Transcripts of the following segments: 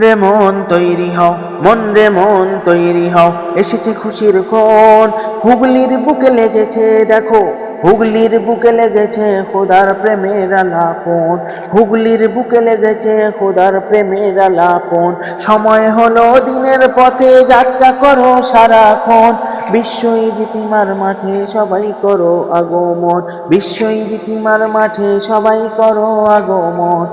রে মন তৈরি হও মন রে মন তৈরি হও। এসেছে খুশির ক্ষণ হুগলির বুকে লেগেছে দেখো। হুগলির বুকে লেগেছে খোদার প্রেমের আলাপন। হুগলির বুকে লেগেছে খোদার প্রেমের আলাপন। সময় হলো দিনের পথে, যাত্রা করো সারাক্ষণ। বিশ্বই রীতিমার মাঠে সবাই করো আগমন। বিশ্বই রীতিমার মাঠে সবাই করো আগমন।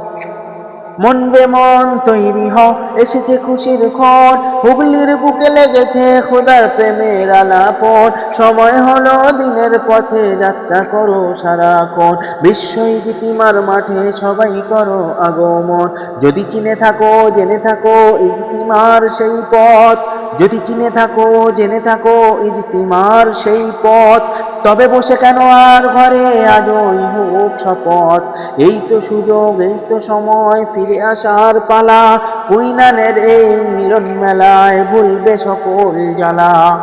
মন রে মন তৈরি হ, এসেছে খুশির ক্ষণ। হুগলির বুকে লেগেছে খোদার প্রেমের আলাপন। সময় হলো দিনের পথে যাত্রা করো সারাক্ষণ বিশ্বই গীতিমার মাঠে সবাই করো আগমন। যদি চিনে থাকো, জেনে থাকো ইতিমার সেই পথ। যদি চিনে থাকো, জেনে থাকো ইতিমার সেই পথ। তবে বসে কেন আর ঘরে? আজই হোক শপথ। এই তো সুযোগ, এই তো সময়, ফিরে আসার পালা। কুইনানের এই মিলন মেলায় ভুলবে সকল জ্বালা।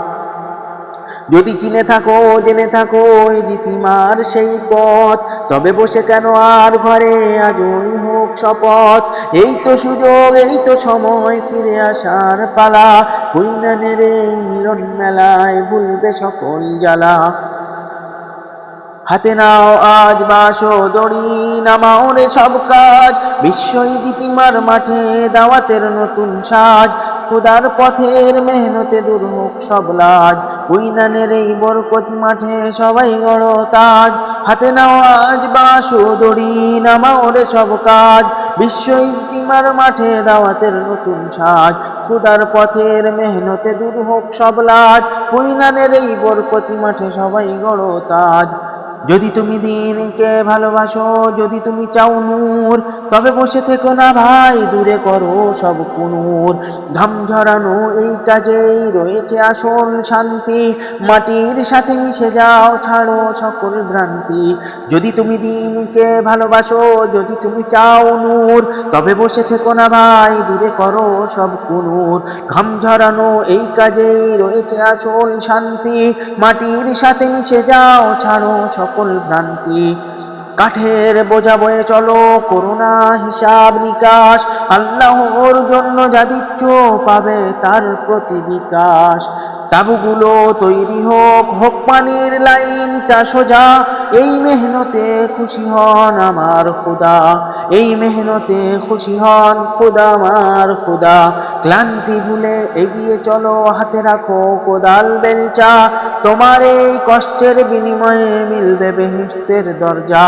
যদি চিনে থাকো, জেনে থাকো রীতিমার সেই পথ। তবে বসে কেন আর ঘরে? আজই হোক শপথ। এই তো সুযোগ, এই তো সময়, ফিরে আসার পালা। কুইনানের এই মিলন মেলায় ভুলবে সকল জ্বালা। হাতে নাও আজ বাসো, দড়ি নামাও রে সব কাজ। বিশ্বই গীতিমার মাঠে দাওয়াতের নতুন সাজ? খুদার পথের মেহনতে দূর হোক সব লাজ। উইনানের এই বরকতি মাঠে সবাই গড় তাজ। হাতে নাও আজ বাসো, দড়ি নামাও রে সব কাজ। বিশ্বই গীতিমার মাঠে দাওয়াতের নতুন সাজ? খুদার পথের মেহনতে দূর হোক সব লাজ। কুইনানের এই বরকতি মাঠে সবাই গড় তাজ। যদি তুমি দিনকে ভালোবাসো, যদি তুমি চাও নূর, তবে বসে থেকো না ভাই, দূরে করো সব কুনুর। ঘাম ঝরানো এই কাজেই রয়েছে আসল শান্তি। মাটির সাথে মিশে যাও, ছাড়ো সকল ভ্রান্তি। যদি তুমি দিনকে ভালোবাসো, যদি তুমি চাও নূর, তবে বসে থেকো না ভাই, দূরে করো সব কুনুর। ঘাম ঝরানো এই কাজেই রয়েছে আসল শান্তি। মাটির সাথে মিশে যাও, ছাড়ো সকল ভ্রান্তি। কাঠের বোঝা বয়ে চলো, করুণা হিসাব নিকাশ। আল্লাহর জন্য যা দিচ্ছ পাবে তার প্রতি বিকাশ। তাবুগুলো তৈরি হোক হোক পানির লাইনটা সোজা। এই মেহনতে খুশি হন আমার খুদা, এই মেহনতে খুশি হন খুদা আমার খুদা। ক্লান্তি ভুলে এগিয়ে চলো, হাতে রাখো কোদাল বেলচা। তোমার এই কষ্টের বিনিময়ে মিলবে বেহেস্তের দরজা।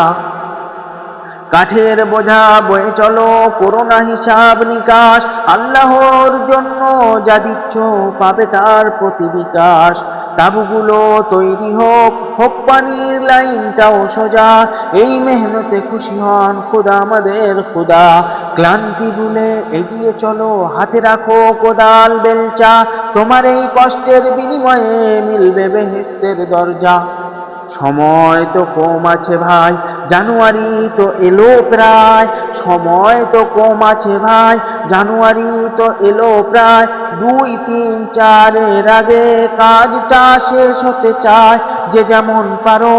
কাঠের বোঝা বয়ে চলো, করোনা হিসাব নিকাশ। আল্লাহর জন্য যা দিচ্ছ পাবে তার প্রতি বিকাশ। তাবুগুলো তৈরি হোক হোক পানির লাইনটাও সোজা। এই মেহনতে খুশি হন খুদা আমাদের খুদা। ক্লান্তি ভুলে এগিয়ে চলো, হাতে রাখো কোদাল বেলচা। তোমার এই কষ্টের বিনিময়ে মিলবে বেহেস্তের দরজা। সময় তো কম আছে ভাই, জানুয়ারি তো এলো প্রায়, সময় তো কম আছে ভাই, জানুয়ারি তো এলো প্রায়, দুই, তিন, চারের আগে কাজটা শেষ হতে চায়, যে যেমন পারো,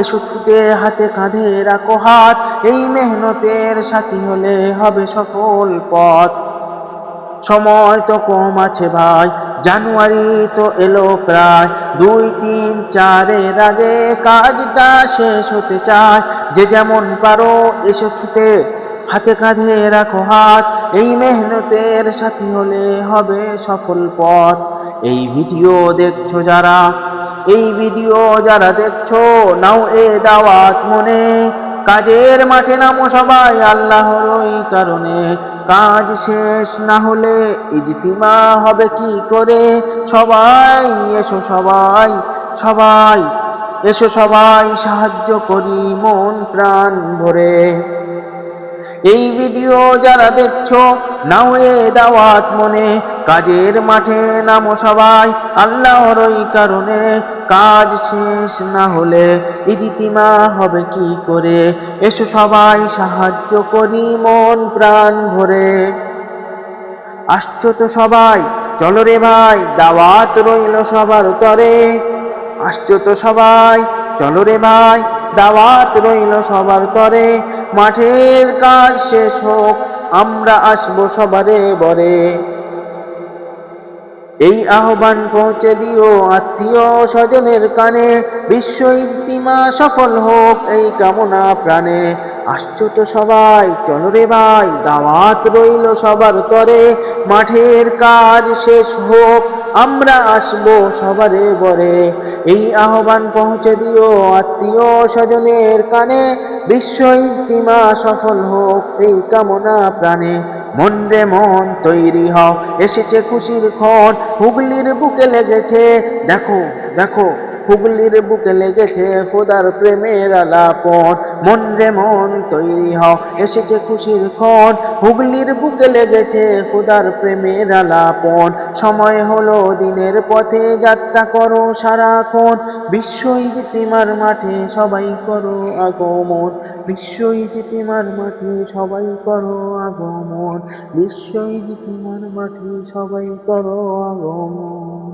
এসো ছুটে হাতে কাঁধে রাখো হাত, এই মেহনতের সাথী হলে হবে সফল পথ। সময় তো কম আছে ভাই জানুয়ারি তো এলো প্রায়। দুই, তিন, চারের আগে কাজটা শেষ হতে চায়। যে যেমন পারো এসে ছুটে হাতে কাঁধে রাখো হাত। এই মেহনতের সাথী হলে হবে সফল পথ। এই ভিডিও দেখছ যারা, এই ভিডিও যারা দেখছ, নাও এ দাওয়াত মনে। কাজের মাঠে নামো সবাই আল্লাহর ওই কারণে। কাজ শেষ না হলে ইজতিমা হবে কি করে? সবাই এসো সবাই সবাই এসো সবাই, সাহায্য করি মন প্রাণ ভরে। এই ভিডিও যারা দেখছ, নাও এ দাওয়াত মনে। কাজের মাঠে নামো সবাই, আল্লাহর ওই কারণে। কাজ শেষ না হলে ইজিতিমা হবে কি করে? এসো সবাই সাহায্য করি, মন প্রাণ ভরে। আসছো তো সবাই, চলো রে ভাই, দাওয়াত রইল সবার তরে। আসছো তো সবাই, চলো রে ভাই, দাওয়াত রইল সবার তরে। মাঠের কাজ শেষ হোক, আমরা আসব সবারে বরে। এই আহ্বান পৌঁছে দিও আত্মীয় স্বজনের কানে বিশ্ব ইতিমা সফল হোক এই কামনা প্রাণে। আসছো তো সবাই, চলো রে ভাই, দাওয়াত রইল সবার তরে, মাঠের কাজ শেষ হোক, আমরা আসব সবারে বরে এই আহ্বান পৌঁছে দিও আত্মীয় স্বজনের কানে, বিশ্ব ইজতিমা সফল হোক এই কামনা প্রাণে। মন রে মন তৈরি হও, এসেছে খুশির ক্ষণ, হুগলির বুকে লেগেছে, দেখো দেখো। হুগলির বুকে লেগেছে খোদার প্রেমের আলাপন। মন রে মন তৈরি হও, এসেছে খুশির ক্ষণ। হুগলির বুকে লেগেছে খোদার প্রেমের আলাপন। সময় হলো দিনের পথে, যাত্রা করো সারাক্ষণ। বিশ্ব ইজতিমার মাঠে সবাই করো আগমন। বিশ্ব ইজতিমার মাঠে সবাই করো আগমন। বিশ্ব ইজতিমার মাঠে সবাই করো আগমন।